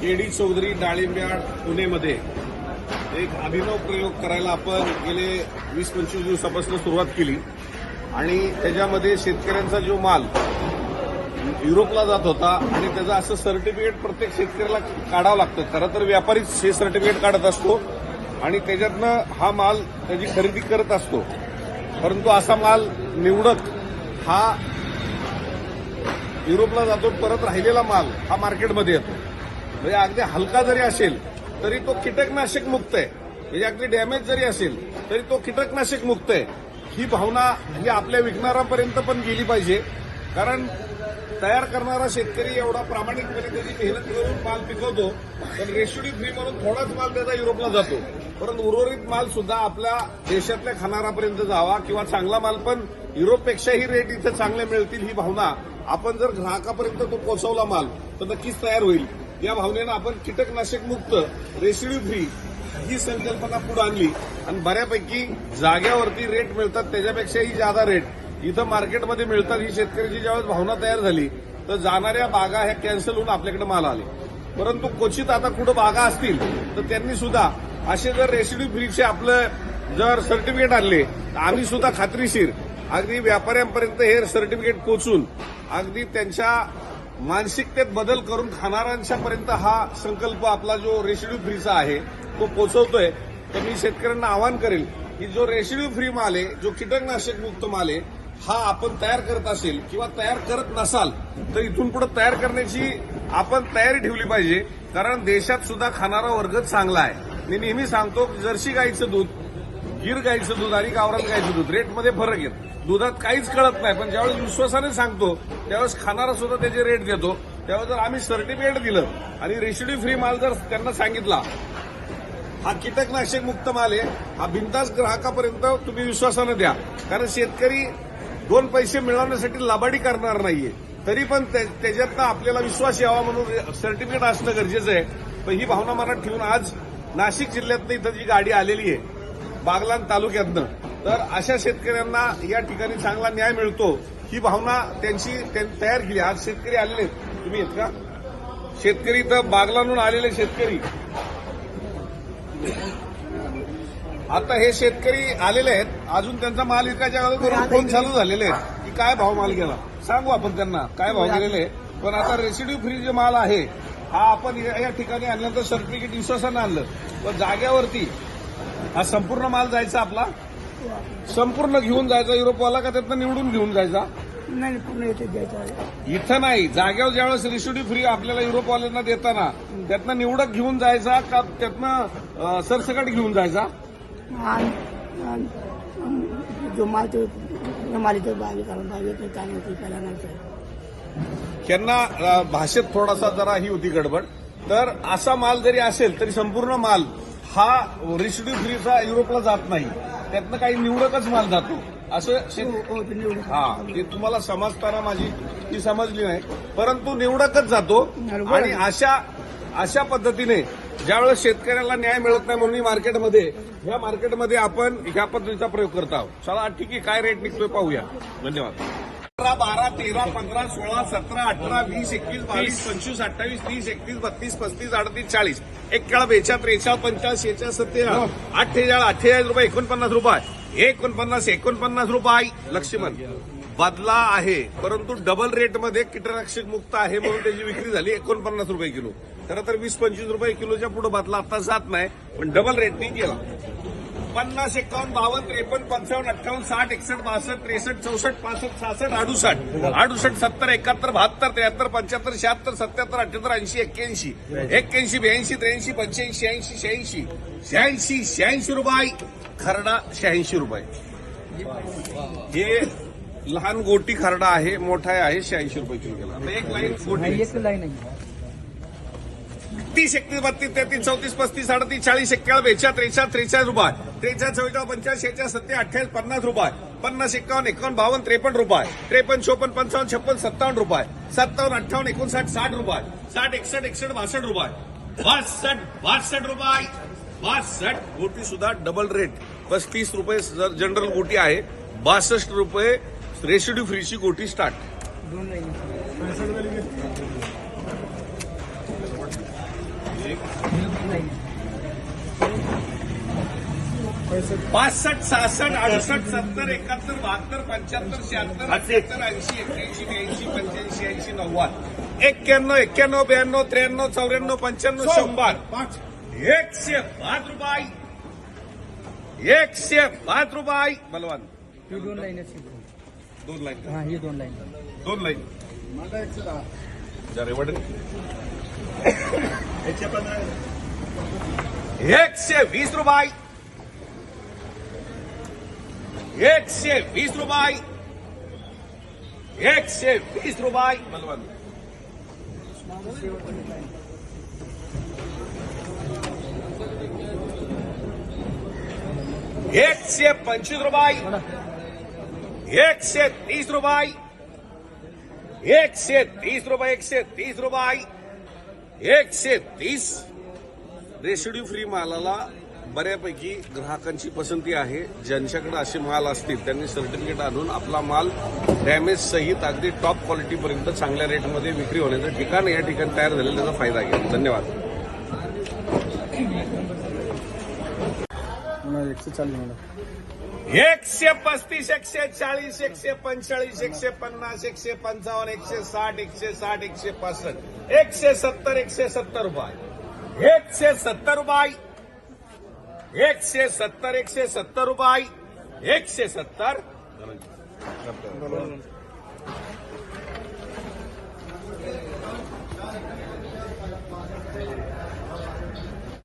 KD Chaudhari डाळिंब्याड पुणेमध्ये एक अभिनव प्रयोग करायला आपण गेले वीस पंचवीस दिवसापासून सुरुवात केली. आणि त्याच्यामध्ये शेतकऱ्यांचा जो माल युरोपला जात होता आणि त्याचं असं सर्टिफिकेट प्रत्येक शेतकऱ्याला काढावं लागतं. खरं तर व्यापारीच हे सर्टिफिकेट काढत असतो आणि त्याच्यातनं हा माल त्याची खरेदी करत असतो. परंतु असा माल निवडक हा युरोपला जातो परत राहिलेला माल हा मार्केटमध्ये येतो. म्हणजे अगदी हलका जरी असेल तरी तो कीटकनाशक मुक्त आहे. म्हणजे अगदी डॅमेज जरी असेल तरी तो कीटकनाशक मुक्त आहे. ही भावना ही आपल्या विकणाऱ्यापर्यंत पण गेली पाहिजे. कारण तयार करणारा शेतकरी एवढा प्रामाणिकपणे त्याची मेहनत करून माल पिकवतो पण रेशिडी फ्री म्हणून थोडाच माल त्याचा युरोपला जातो. परंतु उर्वरित माल सुद्धा आपल्या देशातल्या खाणारापर्यंत जावा किंवा चांगला माल पण युरोपपेक्षाही रेट इथे चांगले मिळतील ही भावना. आपण जर ग्राहकापर्यंत तो पोहोचवला माल तर नक्कीच तयार होईल. या भावनेनं आपण कीटकनाशक मुक्त रेसिड्यू फ्री ही संकल्पना पुढे आणली. आणि बऱ्यापैकी जाग्यावरती रेट मिळतात त्याच्यापेक्षाही जादा रेट इथं मार्केटमध्ये मिळतात. ही शेतकऱ्याची ज्यावेळेस भावना तयार झाली तर जाणाऱ्या बागा ह्या कॅन्सल होऊन आपल्याकडे माल आले. परंतु क्वचित आता कुठं बागा असतील तर त्यांनी सुद्धा असे जर रेसिड्यू फ्रीचे आपलं जर सर्टिफिकेट आणले तर आम्ही सुद्धा खात्रीशीर. अगदी व्यापाऱ्यांपर्यंत हे सर्टिफिकेट पोचून अगदी त्यांच्या मानसिकतेत बदल करून खाणाऱ्यांच्यापर्यंत हा संकल्प आपला जो रेसिड्यू फ्रीचा आहे तो पोचवतोय. तर मी शेतकऱ्यांना आवाहन करेल की जो रेसिड्यू फ्री माल आहे जो कीटकनाशक मुक्त माल आहे हा आपण तयार करत असेल किंवा तयार करत नसाल तर इथून पुढे तयार करण्याची आपण तयारी ठेवली पाहिजे. कारण देशात सुद्धा खाणारा वर्ग चांगला आहे. मी नेहमी सांगतो जर्सी गाईचं दूध गिर गाईचं दूध आणि गावरान गाईचं दूध रेटमध्ये फरक येत. दुधात काहीच कळत नाही पण ज्यावेळेस विश्वासाने सांगतो त्यावेळेस खाणारा सुद्धा त्याचे रेट देतो. त्यावेळेस जर आम्ही सर्टिफिकेट दिलं आणि रेसिड्यू फ्री माल जर त्यांना सांगितला हा कीटकनाशक मुक्त माल आहे हा बिंदास ग्राहकापर्यंत तुम्ही विश्वासानं द्या. कारण शेतकरी दोन पैसे मिळवण्यासाठी लाबाडी करणार नाहीये. तरी पण त्याच्यातनं आपल्याला विश्वास यावा म्हणून सर्टिफिकेट असणं गरजेचं आहे. पण ही भावना मनात ठेवून आज नाशिक जिल्ह्यातनं इथं जी गाडी आलेली आहे बागलान तालुक्यातनं तर अशा शेतकऱ्यांना या ठिकाणी चांगला न्याय मिळतो ही भावना त्यांची त्यांनी तयार केली. आज शेतकरी आलेले आहेत. तुम्ही आहेत का? शेतकरी तर बागलांहून आलेले शेतकरी. आता हे शेतकरी आलेले आहेत. अजून त्यांचा माल विकायच्या अगोदर फोन चालू झालेले आहेत. की काय भाव माल गेला? सांगू आपण त्यांना. काय भाव गेलेले. पण आता रेसिड्यू फ्री जे माल आहे हा आपण या ठिकाणी आणल्यानंतर सर्टिफिकेट विश्वासानं आणलं. पण जाग्यावरती हा संपूर्ण माल जायचा आपला? संपूर्ण घेऊन जायचा युरोपवाला का त्यातनं निवडून घेऊन जायचा? नाही पूर्ण द्यायचं इथं नाही. जागेवर ज्यावेळेस रेसिड्यू फ्री आपल्याला युरोपवाल्यांना देताना त्यातनं निवडक घेऊन जायचा का त्यातनं अं, सरसकट घेऊन जायचा? जो माल तो माल तो बागे कारण बागे ते चांगलं ते त्याला नाही. त्यांना भाषेत थोडासा जरा ही होती गडबड. तर असा माल जरी असेल तरी संपूर्ण माल हा रेसिड्यू फ्रीचा युरोपला जात नाही. त्यातनं काही निवडकच माल जातो. असं हो, हो, ते हा ते तुम्हाला समजताना माझी ती समजली नाही. परंतु निवडकच जातो. आणि अशा अशा पद्धतीने ज्यावेळेस शेतकऱ्याला न्याय मिळत नाही म्हणून मार्केटमध्ये या मार्केटमध्ये आपण ह्या पद्धतीचा प्रयोग करत आहोत. चला ठीक आहे काय रेट निघतोय पाहूया. धन्यवाद. अठरा बारा तेरा पंधरा सोळा सतरा अठरा वीस एकवीस बावीस पंचवीस अठ्ठावीस तीस एकतीस बत्तीस पस्तीस अडतीस चाळीस. एक्काळ बेचाळ त्रेचाळ पंचाळीस शेचाळ सत्तेचाळ अठ्ठेचाळ अठ्ठेचाळीस रुपये एकोणपन्नास रुपये. एकोणपन्नास एकोणपन्नास रुपये. लक्ष्मण बदला आहे. परंतु डबल रेटमध्ये कीटकनाशक मुक्त आहे म्हणून त्याची विक्री झाली एकोणपन्नास रुपये किलो. खरं तर वीस पंचवीस रुपये किलोच्या पुढे बदला आता जात नाही पण डबल रेटने केला पन्नास एकावन्न बावन्न त्रेपन्न पंचावन्न अठ्ठावन्न साठ एकसष्ट बासष्ट त्रेसष्ट चौसष्ट पासष्ट सहासष्ट अडुसष्ट. अडुसष्ट सत्तर एकाहत्तर बहात्तर त्र्याहत्तर पंच्याहत्तर शहात्तर सत्याहत्तर अठ्याहत्तर ऐंशी एक्क्याऐंशी. एक्क्याऐंशी ब्याऐंशी त्र्याऐंशी पंच्याऐंशी ऐंशी शहाऐंशी. शहाऐंशी शहाऐंशी रुपये. खरडा शहाऐंशी रुपये. हे लहान गोटी खरडा आहे मोठा आहे शहाऐंशी रुपये किलो गेला एक लाईन गोटी. एक लाईन तीस एकतीस बत्तीस तेहतीस चौतीस पस्तीस अडतीस चाळीस एक्क्याण्णव बेचाळ त्रेचाळ त्रेचाळीस रुपये. त्रेचाळीस चव्वेचाळीस पंचाळीस शेहेचाळीस सत्ते अठ्ठावीस पन्नास रुपये. पन्नास एकावन्न एकावन्न बावन्न त्रेपन्न रुपये. त्रेपन्न चोपन्न पंचावन्न छप्पन सत्तावन्न रुपये. सत्तावन्न अठ्ठावन्न एकोणसाठ साठ रुपये. साठ एकसष्ट एकसष्ट बासष्ट रुपये. बासष्ट बासष्ट रुपये. बासष्ट गोटी सुद्धा डबल रेट पस्तीस रुपये जनरल गोटी आहे. बासष्ट रुपये रेसिड्यू फ्रीची गोटी स्टार्ट पासष्ट सहासष्ट अडुसष्ट सत्तर एकाहत्तर बहात्तर पंच्याहत्तर शहात्तर अठ्याहत्तर ऐंशी एक्क्याऐंशी ब्याऐंशी पंच्याऐंशी ऐंशी नव्वद. एक्क्याण्णव एक्क्याण्णव ब्याण्णव त्र्याण्णव चौऱ्याण्णव पंच्याण्णव शंभर. एकशे पाच रुपये एकशे पाच रुपये बलवान दोन लाईन दोन लाईन. दोन लाईन. दोन लाईन. जरा एवढं एकशे वीस रुपये. एकशे वीस रुपये एकशे वीस रुपये बलवान एकशे पंचवीस रुपये एकशे तीस रुपये एकशे तीस रुपये एकशे तीस रुपये एकशे तीस। रेसिड्यू फ्री मालाला। बऱ्यापैकी ग्राहकांची पसंती आहे. ज्यांच्याकडे असे माल असतील त्यांनी सर्टिफिकेट आणून आपला माल डॅमेज सहित अगदी टॉप क्वालिटीपर्यंत चांगल्या रेटमध्ये विक्री होण्याचं ठिकाण या ठिकाणी तयार झालेलं त्याचा फायदा घ्या. धन्यवाद. एकशे पस्तीस एकशे चाळीस एकशे पंचेचाळीस एकशे पन्नास एकशे पंचावन्न एकशे साठ एकशे साठ एकशे पासष्ट एकशे सत्तर एकशे सत्तर रुपये. एकशे सत्तर रुपये. एकशे सत्तर एकशे सत्तर रुपये एकशे सत्तर.